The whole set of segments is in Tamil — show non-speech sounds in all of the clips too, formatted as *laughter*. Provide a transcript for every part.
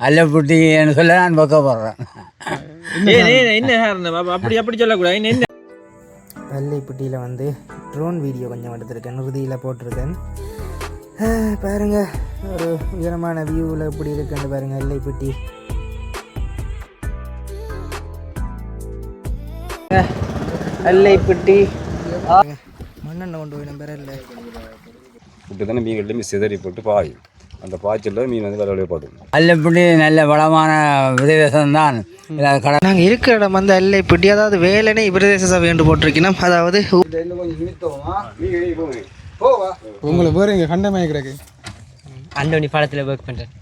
அல்லப்புட்டின்னு சொல்ல நான் பக்கப்படுறேன் ஏன், ஏன், என்ன அப்படி அப்படி சொல்லக்கூடாது. என்ன- வெள்ளைப்பட்டியில் வந்து ட்ரோன் வீடியோ கொஞ்சம் எடுத்திருக்கேன் உறுதியில் போட்டிருக்கேன். பாருங்க ஒரு உயரமான வியூவில் எப்படி இருக்குன்னு பாருங்க வெள்ளைப்பட்டி வெள்ளைப்பட்டி மண்ணெண்ணெய் கொண்டு போய் நம்பர் இல்லை விட்டு தானே மீன் எல்லாமே சிதறி போட்டு பாயும். அந்த பாய்ச்சலில் மீன் வந்து விளையாட போடும் அல்லப்புட்டி நல்ல வளமான பிரதேசம் தான் கடை. நாங்கள் இருக்கிற இடம் வந்து வெள்ளைப்பட்டி அதாவது வேலனை பிரதேச சபை என்று போட்டிருக்கணும் அதாவது உங்களை வேற இங்கே கண்டமே கிடக்கு. அண்டோனி படத்தில் ஒர்க் பண்ணுறேன்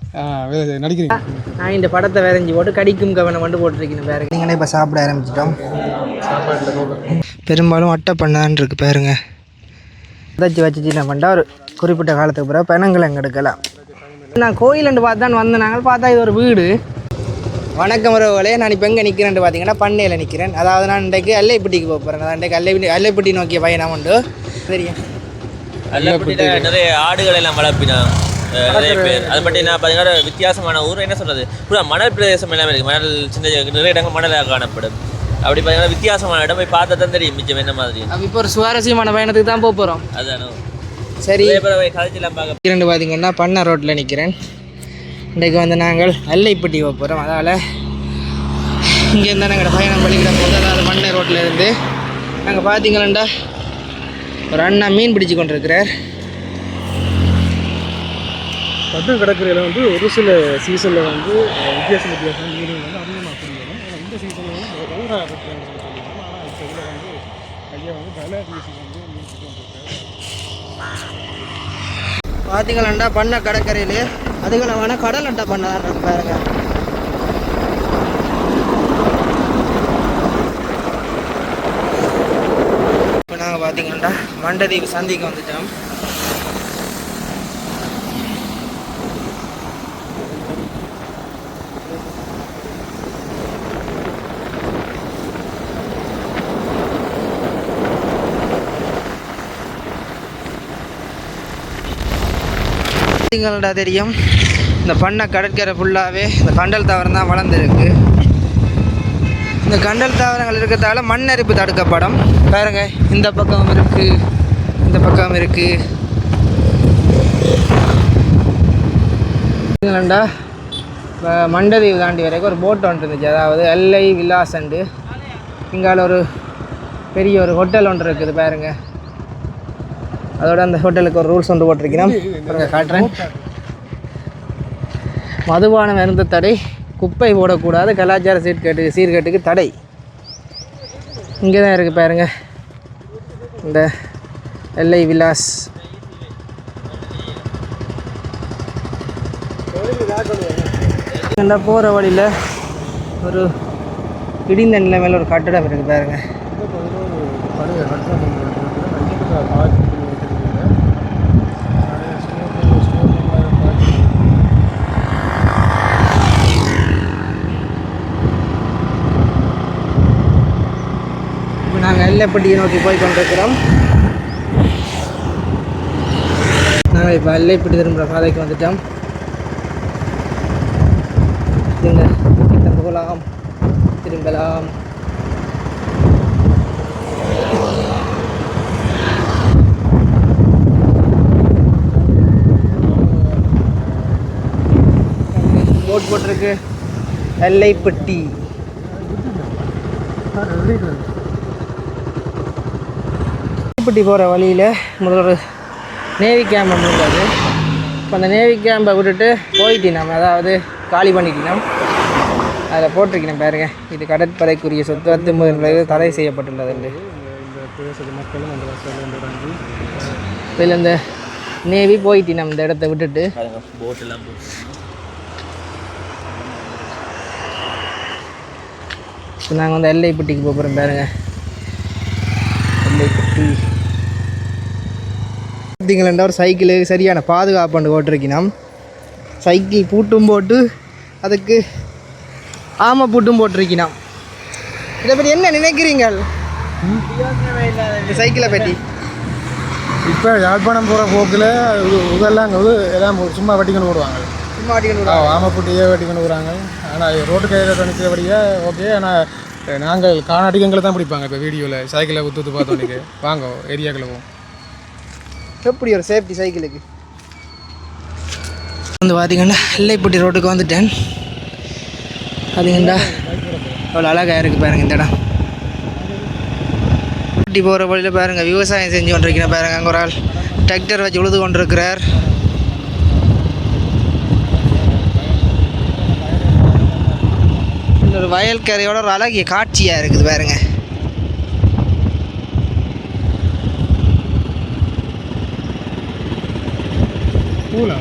நடிக்கிறீங்க? நான் இந்த படத்தை வரைஞ்சி போட்டு கடிக்கும் கவனம் வந்து போட்டிருக்கேன் வேற. நீங்களே இப்போ சாப்பிட ஆரம்பிச்சிட்டோம். பெரும்பாலும் அட்டை பண்ணான்னு இருக்கு பாருங்க. உதச்சி வச்சு என்ன பண்ணா ஒரு குறிப்பிட்ட காலத்துக்கு பிறகு பெணங்களை எங்கே எடுக்கலாம். நான் கோயிலண்டு பார்த்து தான் வந்தேன். நாங்கள் பார்த்தா இது ஒரு வீடு. வணக்கம் உறவுகளே நான் இப்போ எங்கே நிற்கிறேன்னு பார்த்தீங்கன்னா பண்ணையில் நிற்கிறேன் அதாவது நான் இன்றைக்கு அல்லைப்பட்டிக்கு போக போகிறேன் நான் இன்றைக்கு அல்லை அல்லைப்பட்டி நோக்கிய பயணம் உண்டு. தெரியும் அல்லப்பட்டியில நிறைய ஆடுகள் எல்லாம் வளர்ப்பினான் நிறைய பேர். அது மட்டும் என்ன பார்த்தீங்கன்னா வித்தியாசமான ஊர். என்ன சொல்றது? பூரா மணல் பிரதேசம் எல்லாமே இருக்கு. மணல் சின்ன நிறைய இடங்கள் மணலாக காணப்படும். அப்படி பார்த்தீங்கன்னா வித்தியாசமான இடம். போய் பார்த்தா தான் தெரியும் மிச்சம் என்ன மாதிரி. இப்போ ஒரு சுவாரஸ்யமான பயணத்துக்கு தான் போக போகிறோம் அதானோ. சரி. இரண்டு பார்த்தீங்கன்னா பண்ணை ரோட்டில் நிற்கிறேன் இன்றைக்கு வந்து நாங்கள் அல்லைப்பட்டி போக போகிறோம் அதால் இங்கேருந்து நாங்கள் பயணம் பள்ளிக்கிட போது அதாவது பண்ணை ரோட்டில் இருந்து நாங்கள் பார்த்தீங்களா ஒரு அண்ணா மீன் பிடிச்சு கொண்டிருக்கிறார். பட்டம் கடற்கரையில் வந்து ஒரு சில சீசனில் வந்து அஹ், வித்தியாச வித்தியாசம் மீன் வந்து அதிகமாக பிடிக்கணும். இந்த சீசனில் வந்து வெள்ளா பட்டம் சொல்லியிருக்கோம் ஆனால் இப்போ இதில் வந்து ஐயா வந்து விலை வீசி வந்து மீன் பிடிச்சி வந்துருக்காரு பார்த்தீங்களா பண்ண கடற்கரையில் அதுகளை வேணால் கடல் அண்டா பண்ண பாருங்க. இப்போ நாங்கள் பார்த்தீங்கன்னா மண்டதீவு சந்திக்கு வந்துட்டோம். பார்த்தீங்களா தெரியும்? இந்த பண்ணை கடற்கரை ஃபுல்லாகவே இந்த கண்டல் தாவரம் தான் வளர்ந்துருக்கு. இந்த கண்டல் தாவரங்கள் இருக்கிறதால மண்ணரிப்பு தடுக்கப்படும். பாருங்க இந்த பக்கம் இருக்கு இந்த பக்கம் இருக்கு. மண்டதீவு தாண்டி வரைக்கும் ஒரு போட் ஒன்று இருந்துச்சு. அதாவது எல்ஐ விலாசண்டு இங்கால ஒரு பெரிய ஒரு ஹோட்டல் ஒன்று இருக்குது பாருங்கள் அதோட அந்த ஹோட்டலுக்கு ஒரு ரூல்ஸ் ஒன்று போட்டிருக்கிறோம். காட்டுறேன். மதுபானம் இருந்த தடை குப்பை போடக்கூடாது கலாச்சார சீர்கேட்டு சீர்கேட்டுக்கு தடை. இங்கே தான் இருக்குது பாருங்க. இந்த எல்லை விலாஸ். நல்லா போகிற வழியில் ஒரு இடிந்த நிலைமையில் ஒரு கட்டடம் இருக்குது பாருங்க பழைய கட்டணம் ஐயப்பா பார்த்து வச்சுருக்கீங்க இப்போ நாங்கள் எல்லைப்பட்டியை நோக்கி போய் கொண்டிருக்கிறோம். நாங்கள் இப்போ எல்லைப்பட்டி திரும்புகிற பாதைக்கு வந்துட்டோம். திரும்ப திரும்பலாம் திரும்பலாம். போட் போட்டிருக்கு. எல்லைப்பட்டி. எல்லைப்பட்டி போகிற வழியில் முதல்ல ஒரு நேவி கேம்ப் ஒன்று இருந்தது. இப்போ அந்த நேவி கேம்பை விட்டுட்டு போயிட்டினோம். அதாவது காலி பண்ணிட்டினோம். அதில் போட்டிருக்கணும் பாருங்க. இது கடற்படைக்குரிய சொத்து அத்துமுறை நிலையில் தடை செய்யப்பட்டுள்ளது என்று. இந்த மக்களும் இதில் இந்த நேவி போயிட்டினோம் இந்த இடத்த விட்டுட்டு. போட்டு இப்போ நாங்கள் வந்து எல்லைப்பட்டிக்கு போக போகிறோம் பாருங்க. எல்லைப்பட்டி. பார்த்தீங்களா ஒரு சைக்கிளு சரியான பாதுகாப்பு ஓட்டிருக்கணும் சைக்கிள் பூட்டும் போட்டு அதுக்கு ஆமை பூட்டும் போட்டிருக்கணும் இதை பற்றி என்ன நினைக்கிறீங்கள்? இந்த சைக்கிளை பற்றி. இப்போ யாழ்ப்பாணம் போகிற போக்கில் இதெல்லாம் எல்லாம் சும்மா வெட்டிக்கணும் போடுவாங்க. சும்மா அடிக்கணும் ஆமப்புட்டியே வெட்டிக்கணும் விடுறாங்க ஆனால் ரோட்டு கையில் நிற்கிறபடியே ஓகே ஆனால் நாங்கள் காணாடிக்கங்களை தான் பிடிப்பாங்க இப்போ வீடியோவில். சைக்கிளை ஊற்று ஊற்று பார்த்தோன்னே வாங்க ஏரியாக்குள்ள போவோம் எப்படி ஒரு சேஃப்டி சைக்கிளுக்கு வந்து பார்த்தீங்கன்னா எல்லைப்பட்டி ரோட்டுக்கு வந்துட்டேன். பார்த்தீங்கன்னா அவ்வளோ அழகாக இருக்குது பாருங்க இந்த இடம். ஊட்டி போகிற வழியில் பாருங்கள் விவசாயம் செஞ்சு கொண்டிருக்கிறேன் பாருங்க அங்கே ஒரு ஆள் டிராக்டர் வச்சு உழுது கொண்டிருக்கிறார். இந்த ஒரு வயல்கரையோட ஒரு அழகிய காட்சியாக இருக்குது பாருங்க. பூலா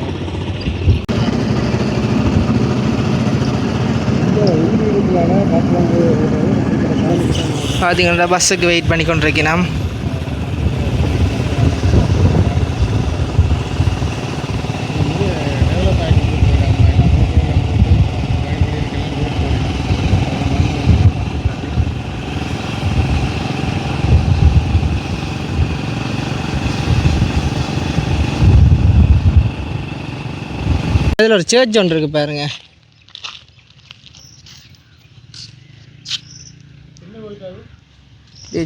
பார்த்தீங்கன்னா பஸ்ஸுக்கு வெயிட் பண்ணி கொண்டிருக்கிறோம் இதில் ஒரு சேர்ச் ஒன்று இருக்குது பாருங்க.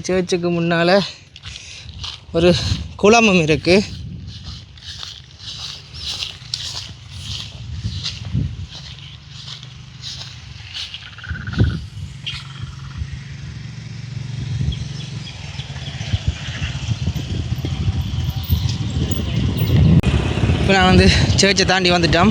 சேர்ச்சுக்கு முன்னால் ஒரு குளமும் இருக்குது இப்போ நான் வந்து சேர்ச்சை தாண்டி வந்துட்டோம்.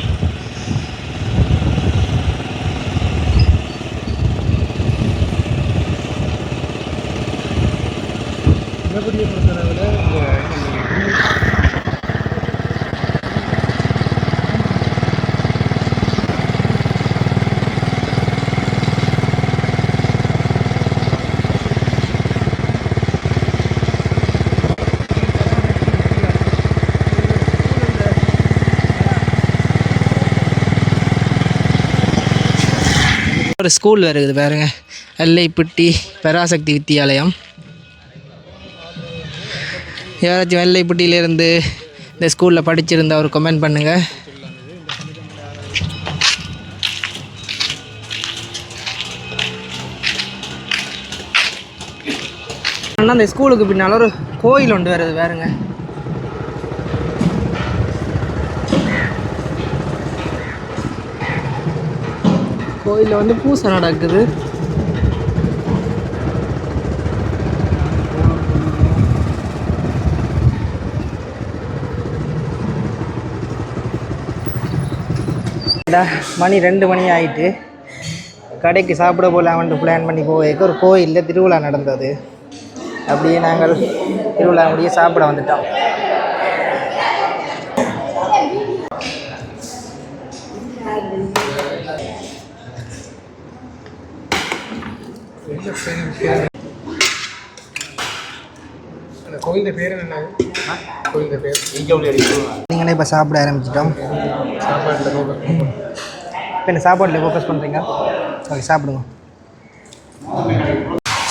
அப்புறம் ஸ்கூல் வேறு இருக்குது பாருங்க. எல்லைப்பட்டி பராசக்தி வித்தியாலயம் யாராச்சும் வெள்ளைப்பட்டியிலேருந்து இந்த ஸ்கூலில் படிச்சிருந்தா ஒரு கமெண்ட் பண்ணுங்கள் ஆனால் இந்த ஸ்கூலுக்கு பின்னால் ஒரு கோயில் ஒன்று வருது வேறுங்க கோயிலில் வந்து பூசை நடக்குது. மணி ரெண்டு மணி ஆயிட்டு. கடைக்கு சாப்பிட போகலாம்னு பிளான் பண்ணி போயிருக்க ஒரு கோயிலில் திருவிழா நடந்தது. அப்படியே நாங்கள் திருவிழா முடிய சாப்பிட வந்துட்டோம். அந்த கோயில் பேர் என்ன கோயில் பேர். நீங்களே இப்போ சாப்பிட ஆரம்பிச்சிட்டோம். சாப்பாட்டில் இப்போ என்ன சாப்பாட்டில் ஃபோக்கஸ் பண்ணுறீங்க ஓகே சாப்பிடுங்க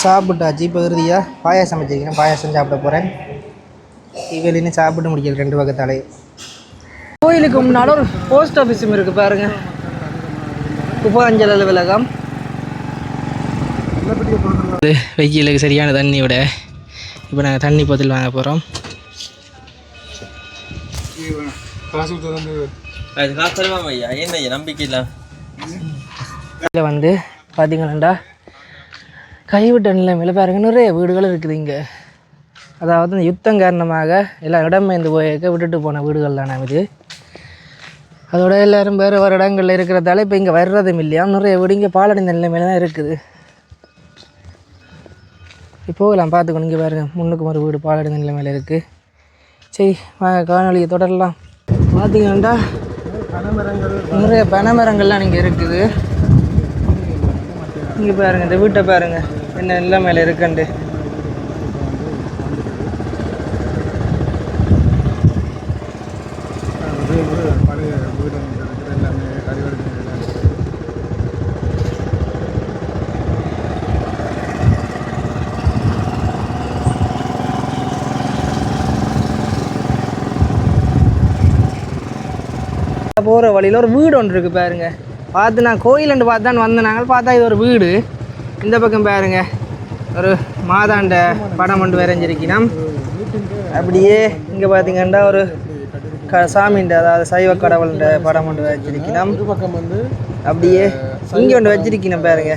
சாப்பிட்டாச்சு இப்போ இறுதியாக பாயாசம் வச்சுருக்கேன். பாயாசம் சாப்பிட போகிறேன் இவளின்னு சாப்பிட்டு முடிக்கல ரெண்டு பக்கத்தாலே. கோயிலுக்கு முன்னால் ஒரு போஸ்ட் ஆஃபீஸும் இருக்குது பாருங்க. உபாஞ்சல் அலுவலகம் வெயிலுக்கு சரியான தண்ணி விட இப்போ நாங்கள் தண்ணி பதில் வாங்க போகிறோம் இதில் வந்து பார்த்தீங்கன்னா கைவிட்ட நிலைமையில் பாருங்க நிறைய வீடுகள் இருக்குது இங்கே. அதாவது இந்த யுத்தம் காரணமாக எல்லாம் இடம்பெயர்ந்து போயிருக்க விட்டுட்டு போன வீடுகள் தானே இது. அதோட எல்லாரும் வேறு வேறு இடங்களில் இருக்கிறதால இப்போ இங்கே வர்றதும் இல்லையா? நிறைய வீடு இங்கே பாலடைந்த நிலைமையில தான் இருக்குது. போகலாம் பார்த்துக்கணும் இங்கே பாருங்கள் முன்னுக்கு ஒரு வீடு பாலடைந்த நிலைமையில் இருக்குது சரி வாங்க காணொலியை தொடரலாம். பார்த்தீங்கன்னா நிறைய பனைமரங்கள்லாம் இங்கே இருக்குது. இங்கே பாருங்கள் இந்த வீட்டை பாருங்கள் என்ன நிலைமையில் இருக்குண்டு அதே ஒரு பழைய வீடு ஒன்று இருக்குது எல்லாமே கழிவறை போகிற வழியில் ஒரு வீடு ஒன்று இருக்குது பாருங்க. பார்த்து நான் கோயிலண்டு பார்த்து தான் வந்தேன். நாங்கள் பார்த்தா இது ஒரு வீடு. இந்த பக்கம் பாருங்க. ஒரு மாதாண்ட படம் ஒன்று வரைஞ்சிருக்கணும் அப்படியே இங்கே பார்த்தீங்கன்னா ஒரு க சாமின்ற அதாவது சைவ கடவுள்ன்ற படம் ஒன்று வச்சிருக்கணும் பக்கம் வந்து அப்படியே இங்கே ஒன்று வச்சிருக்கணும் பாருங்க.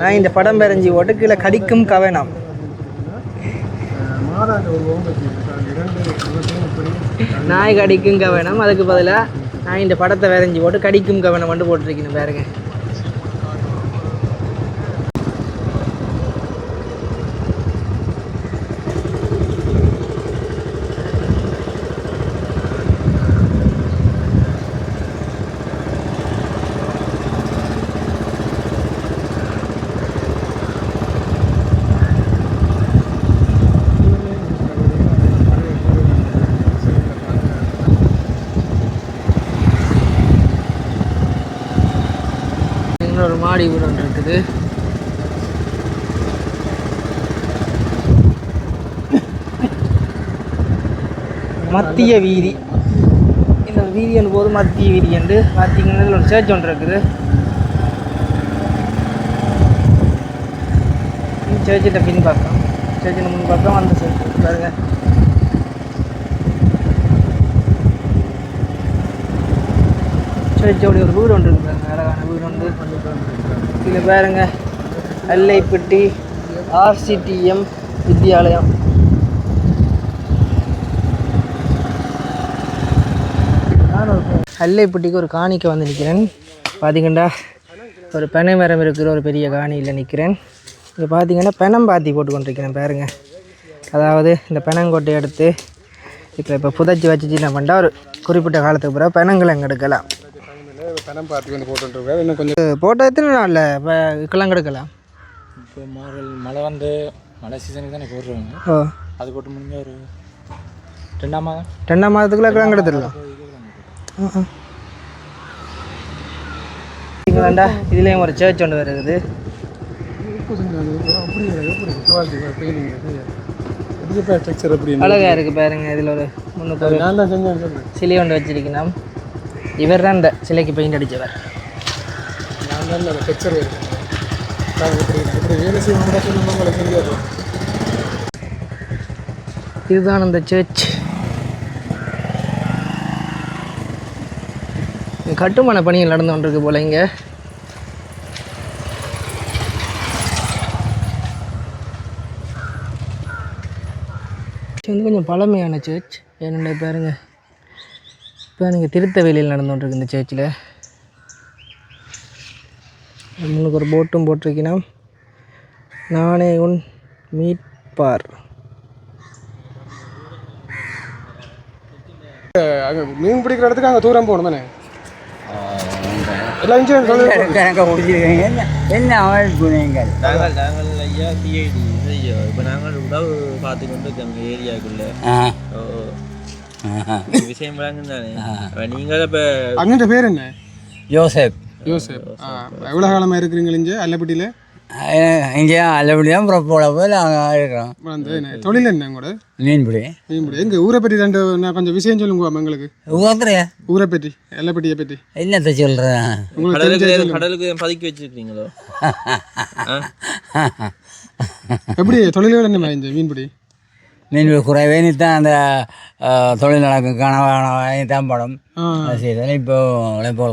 நான் இந்த படம் வரைஞ்சி ஓட்டு கீழே கடிக்கும் கவனம். நாய் கடிக்கும் கவனம். அதுக்கு பதிலாக நான் இந்த படத்தை வரைஞ்சி போட்டு கடிக்கும் கவனம் மட்டும் போட்டிருக்கேன் பாருங்க இன்னொரு மாடி வீடு ஒன்று இருக்குது. மத்திய வீதி. இந்த வீதி போது மத்திய வீதி என்று பார்த்தீங்கன்னா ஒரு சேர்ச் ஒன்று இருக்குது. சேர்ச்சிட்ட பின் பக்கம் சேர்ச்சின் முன் பக்கம் அந்த சர்ச் பாருங்க. சர்ச்சோடைய ஒரு வீடு ஒன்று இருக்குது. அழகான வீடு உண்டு. இதில் பாருங்க அல்லைப்பட்டி ஆர்சிடிஎம் வித்யாலயம். அல்லைப்பட்டிக்கு ஒரு காணிக்க வந்து நிற்கிறேன் பார்த்திங்கண்டா ஒரு பெனை மரம் இருக்கிற ஒரு பெரிய காணியில் நிற்கிறேன் இங்கே பார்த்தீங்கன்னா பெனம் பாத்தி போட்டுக்கொண்டிருக்கிறேன் பாருங்க. அதாவது இந்த பெனங்கொட்டை எடுத்து இப்போ இப்போ புதைச்சி வச்சு என்ன பண்ணால் ஒரு குறிப்பிட்ட காலத்துக்கு பிறகு பெனங்களை எங்கே எடுக்கலாம். பணம் பார்த்து வந்து போட்டுருக்காரு இன்னும் கொஞ்சம் போட்டோ எத்தனை நாளில் இப்போ கிழங்கு எடுக்கலாம் இப்போ மழை மழை வந்து மழை சீசனுக்கு தானே போடுறாங்க ஓ. அது போட்டு முடிஞ்ச ஒரு ரெண்டாம் மாதம். ரெண்டாம் மாதத்துக்குள்ளே கிழங்கு எடுத்துடலாம் இங்கேண்டா இதுலேயும் ஒரு சர்ச் ஒன்று வருது அப்படி எப்படி குவாலிட்டி பெயிண்டிங் இது இப்போ ஸ்ட்ரக்சர் எப்படி அழகா இருக்கு பாருங்க இதில் ஒரு சொல்கிறேன் சிலை ஒன்று வச்சிருக்கணும் இவர் தான் இந்த சிலைக்கு பெயிண்ட் அடித்தவர் நான் தான் அந்த தெரியாது. இதுதான் அந்த சர்ச் கட்டுமான பணிகள் நடந்து கொண்டிருக்கு போல இங்கே. வந்து கொஞ்சம் பழமையான சர்ச் ஏன்னா பாருங்க. இப்போ நீங்கள் திருத்தவேலியில் நடந்து கொண்டிருக்கு இந்த சர்ச்சில் முன்னுக்கு ஒரு போட்டும் போட்டிருக்கணும். நானே உன் மீட்பார் அங்கே மீன் பிடிக்கிற இடத்துக்கு அங்கே தூரம் போகணும் தானே? எல்லாம் இன்சூரன்ஸ் சொல்லி *laughs* கணக்க முடிச்சிருக்கீங்க. என்ன என்ன அமைப்பு நீங்கள் நாங்கள் நாங்கள் ஐயா சிஐடி ஐயா இப்போ நாங்கள் உடவு பார்த்து கொண்டு ஆ. ஓ. விஷயம் நீங்கள் இப்போ அங்கே பேர் என்ன ஜோசப் யோசப் ஆ எவ்வளோ காலமாக இருக்கிறீங்க இங்கே அல்லப்பட்டியில் இங்கே அல்லபடியாக புறப்போட போய் நாங்கள் இருக்கிறோம் வந்து என்ன தொழில் என்ன உங்களோட மீன்பிடி மீன்பிடி எங்கள் ஊரை பற்றி ரெண்டு நான் கொஞ்சம் விஷயம் சொல்லுங்க எங்களுக்கு உகத்துறையா ஊரை பற்றி எல்லப்பட்டியை பற்றி என்னத்தை சொல்கிறேன் உங்களுக்கு கடலுக்கு பதுக்கி வச்சிருக்கீங்களோ எப்படி தொழில்கள் என்ன இந்த மீன்பிடி மீன்பிடி குறைவே தான் அந்த தொழில் நடக்கும் கனவான தான் படம். ஆ. அது செய்தால் இப்போ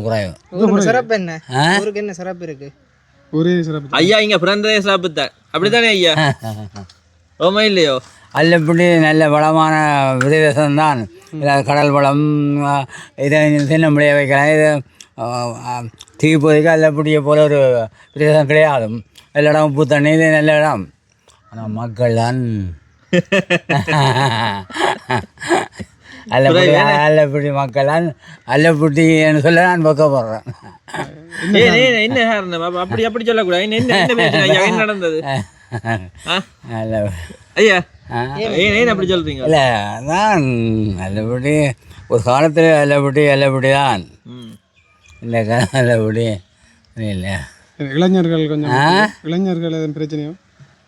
குறையும். ஊருக்கு சிறப்பு என்ன? ஊருக்கு என்ன சிறப்பு இருக்கு? ஒரே சிறப்பு ஐயா இங்க பிறந்ததே சாப்பிட்டார் அப்படித்தானே ஐயா? ஓமா இல்லையோ? அல்லப்படி நல்ல வளமான பிரதேசம்தான் இதில் கடல் வளம் இதை சின்ன முடிய வைக்கலாம். இது தீப்போதைக்கு அல்லப்படியை போல ஒரு பிரதேசம் கிடையாது. எல்லா இடம் உப்பு தண்ணி இது நல்ல இடம். ஆனால் மக்கள் தான் *laughs* அல்லப்படி அல்லப்படி மக்கள் தான் அல்லப்பட்டின்னு சொல்ல நான் பக்கப்படுறேன் ஏன் ஏன் என்ன காரணம்? அப்ப அப்படி அப்படி சொல்லக்கூடாது. என்ன *laughs* நடந்தது? அல்ல ஐயா? ஏன் அப்படி சொல்றீங்க. இல்லை நான் நல்லபடி ஒரு காலத்தில் நல்லபடி நல்லபடி தான். இந்த காலம் நல்லபடி இல்லை. இளைஞர்கள் கொஞ்சம்? இளைஞர்கள் எதுவும் பிரச்சனையும்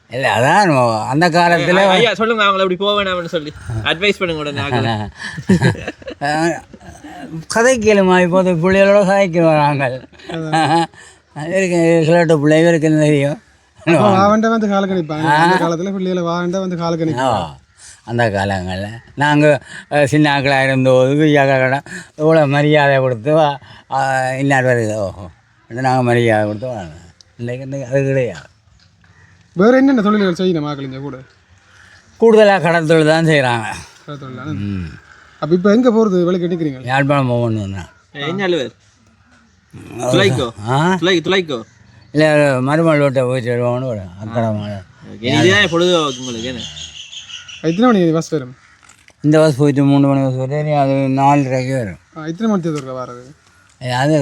இல்லை அதான் அந்த காலத்தில் ஐயா சொல்லுங்க அவங்கள அப்படி போக வேணாம்னு சொல்லி. அட்வைஸ் பண்ணுங்க உடனே ஆக்களை. *laughs* கதைக்கலுமா இப்போது பிள்ளைகளோட கதைக்கிறோம் நாங்கள் இருக்கு சிலட்ட பிள்ளைங்க இருக்குன்னு தெரியும். வாவண்ட வந்து கால கணிப்பாங்க அந்த காலத்துல பிள்ளைகளை வாவண்ட வந்து கால ஆ, கணிப்பாங்க அந்த காலங்களில். நாங்கள் சின்ன ஆக்களாக இருந்தபோது கடை இவ்வளோ மரியாதை கொடுத்து இன்னார் வருது. ஓஹோ நாங்கள் மரியாதை கொடுத்து இன்றைக்கு அது கிடையாது. வேற என்னென்ன தொழில்கள் செய்யணும் மக்கள் கூட? கூடுதலாக கடல் தொழில் தான் செய்கிறாங்க தொழில்? ம். அப்ப இப்ப எங்க போறது? வேலைக்கு நிக்கிறீங்க? யாழ்ப்பாணம் போகணும் தான் என்ன அழுவர் துளைக்கோ? ஆ? துளை துளைக்கோ? இல்லை மருமகள் வீட்டை போயிட்டு வருவாங்கன்னு ஒரு இதுதான் பொழுது உங்களுக்கு என்ன? எத்தனை மணி பஸ் வரும்? இந்த பஸ் போயிட்டு மூணு மணி பஸ் இனி அது நாலரைக்கு வரும். ஆ, எத்தனை மணி தேர்தல் வர்றது? அது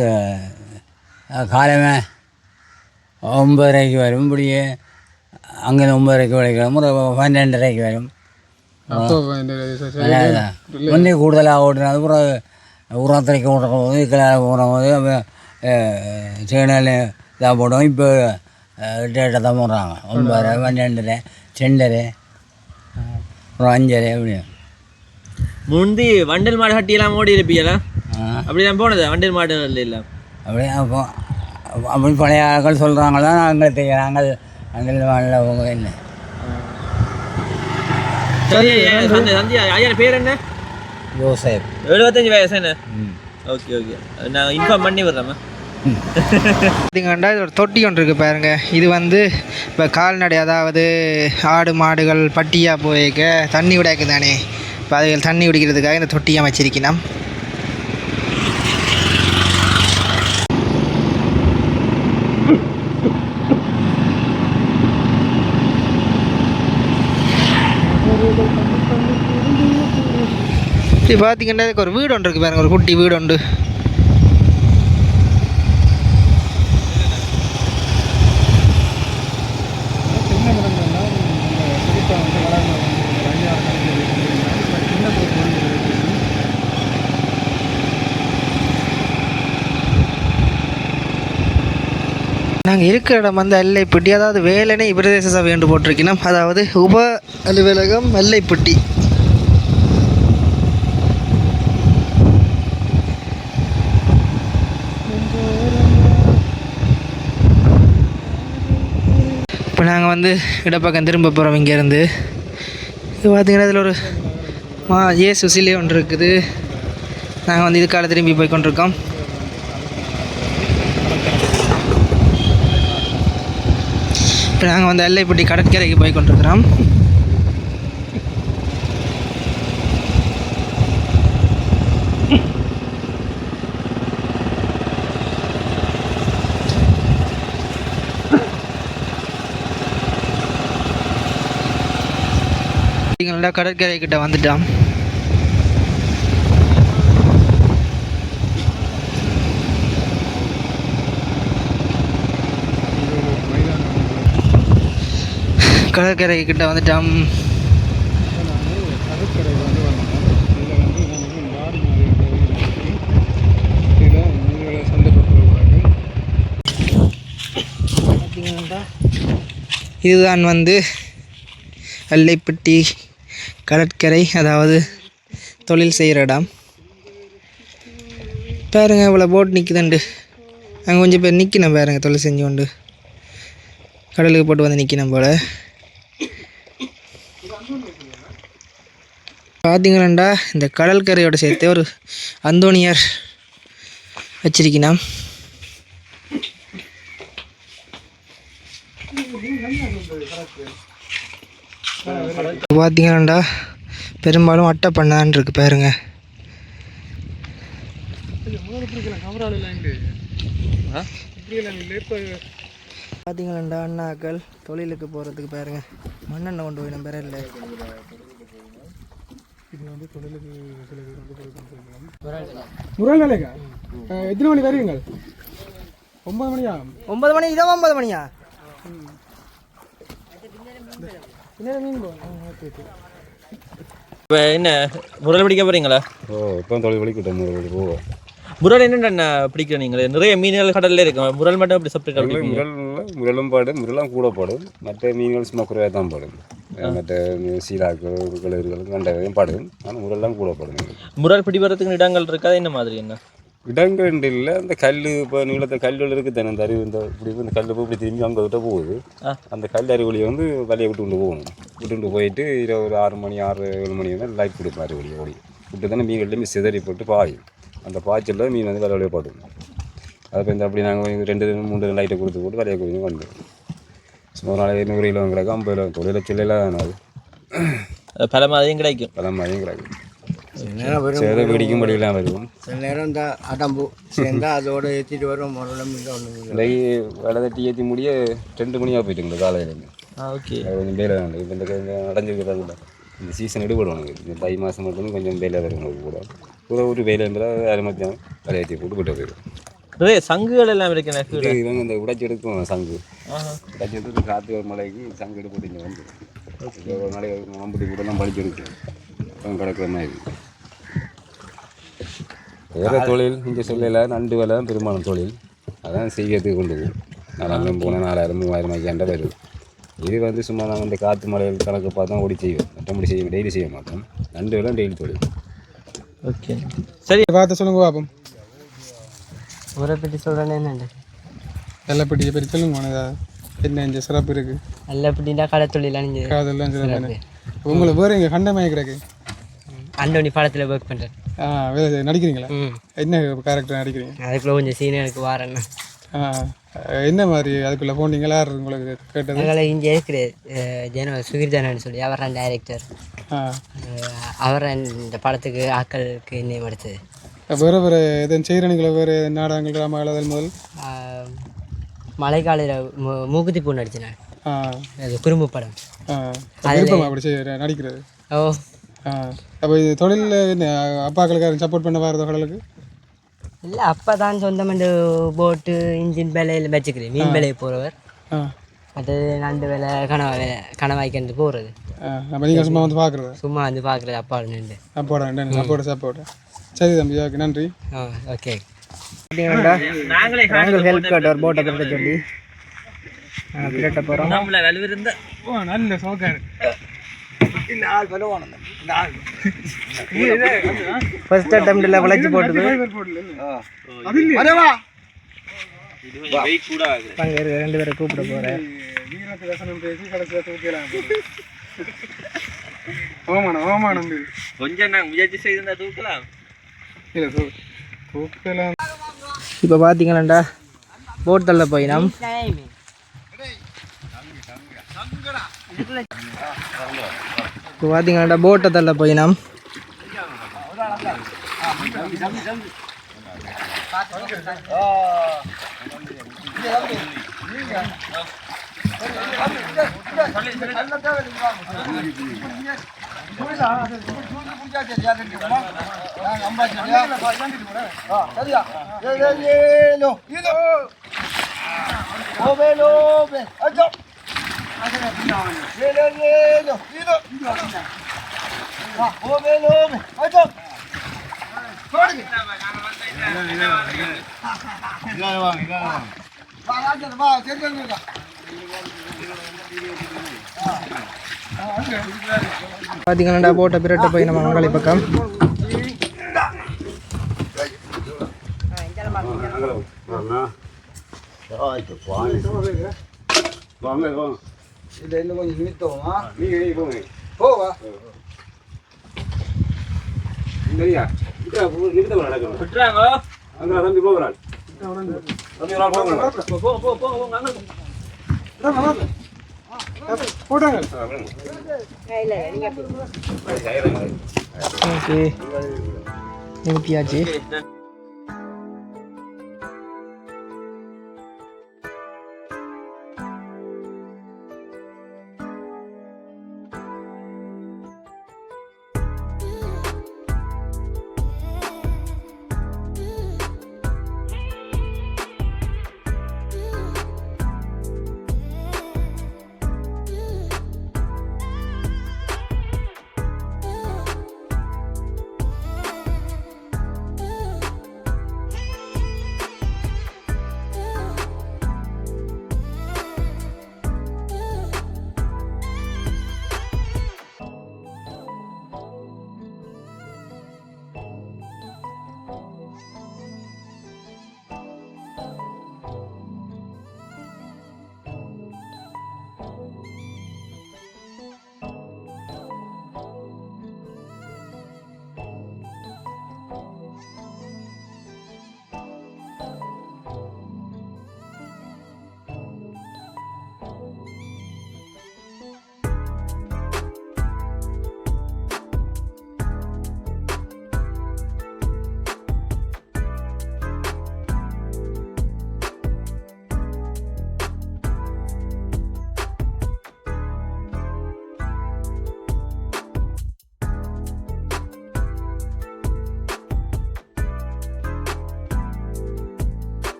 காலமே ஒம்பதரைக்கு வரும் இப்படியே. வரைக்கும் ஒரு பன்னெண்டரைக்கு வரும். அப்போ இந்த ச- ச- முன்னே கூடுதலாக ஓட்டுனது அப்புறம் உரத்துறைக்கு ஓடுற போது சேனல் இதாக போடுவோம். இப்போ எட்டை தான் போடுறாங்க. ஒம்பதரை பன்னெண்டரை ரெண்டரை அப்புறம் அஞ்சரை அப்படி. முந்தி வண்டல் மாடு கட்டியெல்லாம் ஓடி இருப்பீங்களா அப்படிலாம் போனது? வண்டல் மாடு இல்லை. அப்படியே அப்போ அப்படி பழைய ஆட்கள் சொல்கிறாங்களா நாங்கள் நாங்கள் வாழல போக இல்லை சரி ஐயா, சந்தி- சந்தி ஐயா பேர் என்ன? யோசேப் எழுபத்தஞ்சு வயசு என்ன? Okay okay. நான் இன்ஃபார்ம் பண்ணி விடுறேன் பார்த்தீங்கன்னா இது ஒரு தொட்டி ஒன்று இருக்குது பாருங்க. இது வந்து இப்போ கால்நடை அதாவது ஆடு மாடுகள் பட்டியாக போயிருக்க தண்ணி விடாக்கு தானே. இப்போ அதுகள் தண்ணி குடிக்கிறதுக்காக இந்த தொட்டி அமைச்சிருக்கலாம் இது பார்த்தீங்கன்னா இதுக்கு ஒரு வீடு ஒன்று இருக்குது பாருங்க ஒரு குட்டி வீடு உண்டு நாங்கள் இருக்கிற இடம் வந்து அல்லைப்பட்டி அதாவது வேலனை பிரதேச சபை என்று போட்டிருக்கணும் அதாவது உப அலுவலகம் அல்லைப்பட்டி இப்போ நாங்கள் வந்து இடப்பக்கம் திரும்ப போகிறோம் இங்கேருந்து. இது பார்த்தீங்கன்னா இதில் ஒரு மா ஏ சுசிலே ஒன்று இருக்குது. நாங்கள் வந்து இதுக்கால திரும்பி போய் கொண்டிருக்கோம். இப்போ நாங்கள் வந்து எல்லைப்பட்டி கடற்கரைக்கு போய் கொண்டிருக்கிறோம். பார்த்தீங்களா கடற்கரை கிட்ட வந்துட்டோம் கடற்கரை கிட்ட வந்துட்டோம் வந்து வந்து இதுதான் வந்து அல்லைப்பட்டி கடற்கரை அதாவது தொழில் செய்கிற இடம். பாருங்கள் இவ்வளோ போட் நிற்குதுண்டு அங்கே கொஞ்சம் பேர் நிற்கணும் பாருங்க தொழில் செஞ்சு கொண்டு கடலுக்கு போட்டு வந்து நிற்கணும் போல். பார்த்தீங்களாண்டா இந்த கடற்கரையோட சேர்த்து ஒரு அந்தோனியார் வச்சிருக்கணும் பார்த்தீங்கன்னாண்டா பெரும்பாலும் அட்டை பண்ணான் இருக்கு பாருங்க. பார்த்தீங்களாண்டா அண்ணாக்கள் தொழிலுக்கு போகிறதுக்கு பாருங்க. மண்ணெண்ணெய் கொண்டு போய் நம்ம இல்லை முரல் வேலைக்கா? எத்தனை மணி வருவீங்க ஒன்பது மணியா? ஒன்பது மணி இதான் ஒன்பது மணியா? இப்போ என்ன முரல் பிடிக்க போகிறீங்களா ஓ இப்போ தொழில் வலிக்கிட்டோம் போவோம். முரல் என்னென்ன பிடிக்கிற நீங்கள்? நிறைய மீன்கள் கடல்ல இருக்கு. முரல் மட்டும் அப்படி பிடிப்பீங்க? முரல் முரலும் பாடும். முரலாம் கூட பாடும். மற்ற மீன்கள் சும்மா குறைவாக தான் பாடும். மற்ற சீலாக்கள் கிளறுகள் கண்டவையும் பாடும். ஆனால் முரல்லாம் கூட பாடும். முரல் பிடிப்பதற்கு இடங்கள் இருக்கா? என்ன மாதிரி என்ன? இடங்கள் இல்லை அந்த கல் இப்போ நீளத்தை கல்லுகள் இருக்குது தானே அந்த அருவி இந்த இப்படி இந்த கல் போய் இப்படி திரும்பி அங்கே விட்ட போகுது. அந்த கல் அருவிலியை வந்து வலையை விட்டு கொண்டு போகணும். விட்டுண்டு போயிட்டு இரவு ஒரு ஆறு மணி ஆறு ஏழு மணி வந்து லைட் கொடுப்போம் அருவிலியை ஓடி விட்டு தானே மீன் எல்லாமே சிதறி போட்டு பாயும். அந்த பாய்ச்சலில் மீன் வந்து வலை வலையை பாடும் அதை இந்த அப்படி நாங்கள் ரெண்டு மூணு லைட்டை கொடுத்து போட்டு வலையை கொடுத்து வந்து சும்மா ஒரு நாளைக்கு நூறு கிலோ கிடக்கும் ஐம்பது கிலோ தொழில அது பல மாதிரியும் கிடைக்கும். பல மாதிரியும் கிடக்கும். சில நேரம் வரும் சேத வெடிக்கும் படியெல்லாம் வரும் சில நேரம் இந்த அடம்பு சேர்ந்தா அதோட ஏற்றிட்டு வரும் முரளம் இங்கே ஒன்று இன்றைக்கு வேலை தட்டி ஏற்றி முடிய ரெண்டு மணியாக போயிட்டுங்க காலையிலேருந்து ஓகே கொஞ்சம் வேலை வேணும் இப்போ இந்த கொஞ்சம் அடைஞ்சிருக்கிறதா இந்த சீசன் எடுபடும் எனக்கு இந்த தை மாதம் மட்டும் கொஞ்சம் வேலை வரும் உங்களுக்கு கூட கூட ஒரு வேலை இருந்தால் அரை மத்தியானம் வேலை ஏற்றி போட்டு போட்டு போயிடும் சங்குகள் எல்லாம் இருக்கு இவங்க இந்த உடைச்சி எடுக்கும் சங்கு உடைச்சி எடுத்து காற்று ஒரு மலைக்கு சங்கு இங்கே வந்து ஒரு நாளைக்கு மாம்புட்டி கூடலாம் பழிச்சு எடுக்கும் கிடக்கிற மாதிரி வேறு தொழில் இந்த சொல்லல நண்டு வேலை தான் பெரும்பாலும் தொழில். அதான் செய்யறதுக்கு கொண்டு போகும். நாலாயிரம் போனால் நாலாயிரம் மூவாயிரம் ஐயாயிரம் வருது இது வந்து சும்மா நாங்கள் இந்த காற்று மலையில் கணக்கு பார்த்து தான் ஓடி செய்வோம். மற்றபடி செய்ய டெய்லி செய்ய மாட்டோம். நண்டு வேலை டெய்லி தொழில். ஓகே சரி பார்த்து சொல்லுங்க பாப்போம். ஊரை பற்றி சொல்கிறேன்னு என்னண்டு? வெள்ளப்பட்டியை பற்றி சொல்லுங்க உனக்கு என்ன இந்த சிறப்பு இருக்குது நல்ல எப்படின்னா கடை தொழில் அணிஞ்சது காதெல்லாம் சிறப்பு. உங்களுக்கு வேறு இங்கே கண்டமாய் கிடக்கு. அண்டோனி படத்தில் ஒர்க் பண்ணுறேன் ஆ நடிக்கிறீங்களா? என்ன கேரக்டர் நடிக்கிறீங்க? அதுக்குள்ளே கொஞ்சம் சீன் எனக்கு வாரேன்னா. என்ன மாதிரி அதுக்குள்ளே போனீங்களா உங்களுக்கு கேட்டது? அதனால் இங்கே இருக்கிற ஜன சுகிர்தானு சொல்லி அவர் தான் டைரக்டர் அவர் இந்த படத்துக்கு ஆக்களுக்கு நேம் எடுத்தது வேறு வேறு எதுவும் செய்கிறீங்களா வேறு நாடகங்கள் ட்ராமா எழுதல் முதல்? மழைக்காலையில் மூக்குத்தி பூ நடிச்சேன் ஆ. அது குறும்பு படம். அப்படி நடிக்கிறது? ஓ. ஆ. அப்போ இது என்ன அப்பாக்களுக்கு சப்போர்ட் பண்ண வரதோ கடலுக்கு இல்லை அப்போ தான் சொந்தமண்டு போட்டு இன்ஜின் வேலையில் வச்சுக்கிறேன். மீன் வேலையை போகிறவர் மற்றது நண்டு வேலை கனவா வேலை கனவாய்க்கிட்டு போகிறது அப்போ நீங்கள் சும்மா வந்து பார்க்குறது சும்மா வந்து பார்க்குறது அப்பா நின்று. அப்போட சப்போர்ட் சப்போர்ட் சரி தம்பி ஓகே நன்றி. ஆ ஓகே நாங்கள் ஹெல்ப் கார்டு போட்டை திரட்ட சொல்லி. திரட்ட போகிறோம் நல்ல சோக்காரு. ஃபர்ஸ்ட் அட்டம்ப்டில் விளைச்சி போட்டது. அங்கே ரெண்டு பேரை கூப்பிட தூக்கலாம் ஓமானம் ஓமானம். கொஞ்சம் நான் முயற்சி செய்திருந்தா தூக்கலாம் இல்லை தூக்கலாம் இப்போ பார்த்தீங்களாண்டா போட் தள்ள போயினோம் இப்போ பார்த்தீங்கன்னா போட்டை தள்ள போயினோம் பார்த்தீங்களாண்டா போட்ட பிரட்ட போய் நம்ம மங்களி பக்கம். வாங்க வாங்க. இதை இன்னும் கொஞ்சம் நிறுத்தமா நீங்கள் நீங்கள் போங்க. போவா சரியா நிறுத்த நடக்கணும் விட்டுறாங்க அங்கே ஆள் போகிறாள் போட்டாங்க நிறுத்தியாச்சு